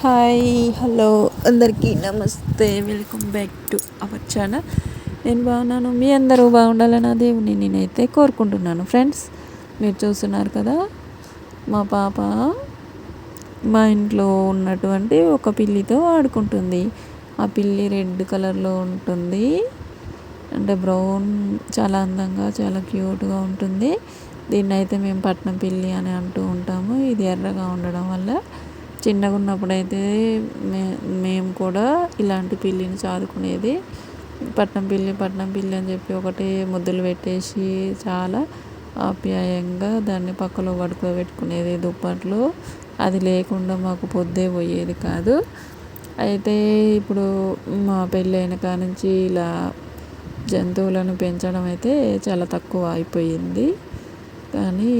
Hi hello. అందరికీ నమస్తే. Welcome back to our channel. నేను బాగున్నాను. మీ అందరూ బాగుండాలని దేవుని నేనైతే కోరుకుంటున్నాను. ఫ్రెండ్స్ మీరు చూస్తున్నారు కదా మా పాప మా ఇంట్లో ఉన్నటువంటి ఒక పిల్లితో ఆడుకుంటుంది. ఆ పిల్లి రెడ్ కలర్లో ఉంటుంది. అంటే బ్రౌన్ చాలా అందంగా చాలా క్యూట్గా ఉంటుంది. దీన్ని అయితే మేము పట్నం పిల్లి అని అంటూ ఉంటాము. ఇది ఎర్రగా ఉండడం వల్ల చిన్నగా ఉన్నప్పుడైతే మే మేము కూడా ఇలాంటి పిల్లిని చాదుకునేది పట్నం పిల్లి పట్నం పిల్లి అని చెప్పి ఒకటి ముద్దులు పెట్టేసి చాలా ఆప్యాయంగా దాన్ని పక్కలో పడుకోబెట్టుకునేది దుప్పట్లు. అది లేకుండా మాకు పొద్దే పోయేది కాదు. అయితే ఇప్పుడు మా పెళ్ళైన కానుంచి ఇలా జంతువులను పెంచడం అయితే చాలా తక్కువ అయిపోయింది. కానీ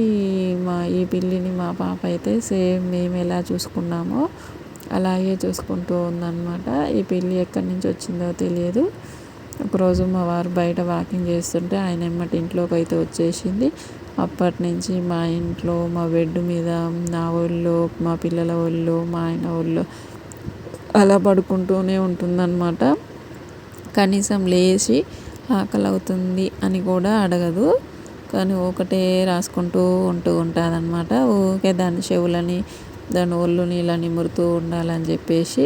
మా ఈ పిల్లిని మా పాప అయితే సేమ్ మేము ఎలా చూసుకున్నామో అలాగే చూసుకుంటూ ఉందన్నమాట. ఈ పిల్లి ఎక్కడి నుంచి వచ్చిందో తెలియదు. ఒకరోజు మా వారు బయట వాకింగ్ చేస్తుంటే ఆయన ఎమ్మటి ఇంట్లోకి అయితే వచ్చేసింది. అప్పటి నుంచి మా ఇంట్లో మా బెడ్ మీద నా ఒళ్ళు మా పిల్లల ఒళ్ళు మా ఆయన ఒళ్ళు అలా పడుకుంటూనే ఉంటుందన్నమాట. కనీసం లేచి ఆకలి అవుతుంది అని కూడా అడగదు. కానీ ఒకటే రాసుకుంటూ ఉంటూ ఉంటుందన్నమాట. ఊకే ఊరికే దాని చెవులని దాని ఒళ్ళుని ఇలా నిమురుతూ ఉండాలని చెప్పేసి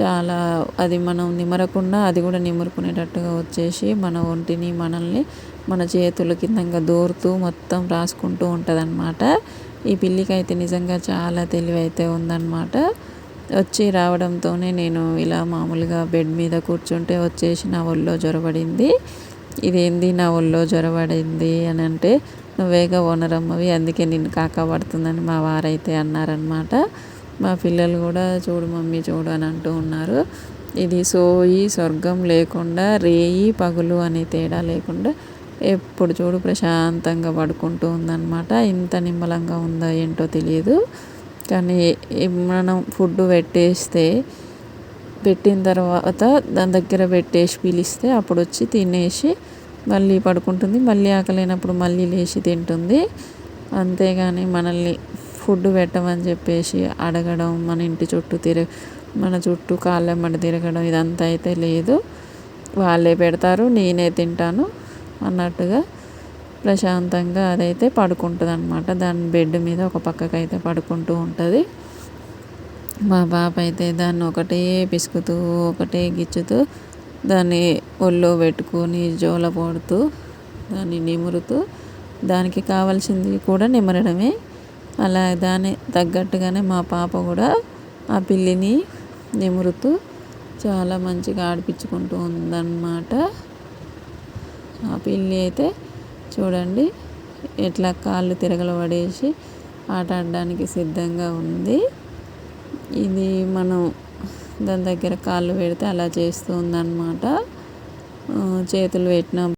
చాలా అది మనం నిమరకుండా అది కూడా నిమురుకునేటట్టుగా వచ్చేసి మన ఒంటిని మనల్ని మన చేతుల కిందంగా దోరుతూ మొత్తం రాసుకుంటూ ఉంటుందన్నమాట. ఈ పిల్లికి అయితే నిజంగా చాలా తెలివి అయితే ఉందన్నమాట. వచ్చి రావడంతోనే నేను ఇలా మామూలుగా బెడ్ మీద కూర్చుంటే వచ్చేసి నా ఒళ్ళో జ్వరబడింది ఇదేంది? నా ఒళ్ళో జ్వరపడింది అని అంటే నువ్వేగా ఓనరమ్మవి అందుకే నిన్ను కాక పడుతుందని మా వారైతే అన్నారనమాట మా పిల్లలు కూడా చూడు మమ్మీ చూడు అని అంటూ ఉన్నారు. ఇది సోయి స్వర్గం లేకుండా రేయి పగులు అనే తేడా లేకుండా ఎప్పుడు చూడు ప్రశాంతంగా పడుకుంటూ ఉందన్నమాట. ఇంత నిమ్మలంగా ఉందో ఏంటో తెలియదు. కానీ మనం ఫుడ్ పెట్టేస్తే పెట్టిన తర్వాత దాని దగ్గర పెట్టేసి పిలిస్తే అప్పుడు వచ్చి తినేసి మళ్ళీ పడుకుంటుంది. మళ్ళీ ఆకలేనప్పుడు మళ్ళీ లేచి తింటుంది. అంతేగాని మనల్ని ఫుడ్ పెట్టమని చెప్పేసి అడగడం మన ఇంటి చుట్టూ తిరగ మన చుట్టూ కాళ్ళెమ్మడి తిరగడం ఇదంతా అయితే లేదు. వాళ్ళే పెడతారు నేనే తింటాను అన్నట్టుగా ప్రశాంతంగా అదైతే పడుకుంటుంది అనమాట దాని బెడ్ మీద ఒక పక్కకు అయితే పడుకుంటూ ఉంటుంది. మా పాప అయితే దాన్ని ఒకటే పిసుకుతూ ఒకటే గిచ్చుతూ దాన్ని ఒళ్ళో పెట్టుకొని జోల పడుతూ దాన్ని నిమురుతూ దానికి కావాల్సింది కూడా నిమరడమే. అలా దాని తగ్గట్టుగానే మా పాప కూడా ఆ పిల్లిని నిమురుతూ చాలా మంచిగా ఆడిపించుకుంటూ ఉందన్నమాట. ఆ పిల్లి అయితే చూడండి ఎట్లా కాళ్ళు తిరగలు పడేసి ఆట ఆడడానికి సిద్ధంగా ఉంది. ఇది మనం దాని దగ్గర కాళ్ళు పెడితే అలా చేస్తూ ఉందన్నమాట. చేతులు పెట్టిన.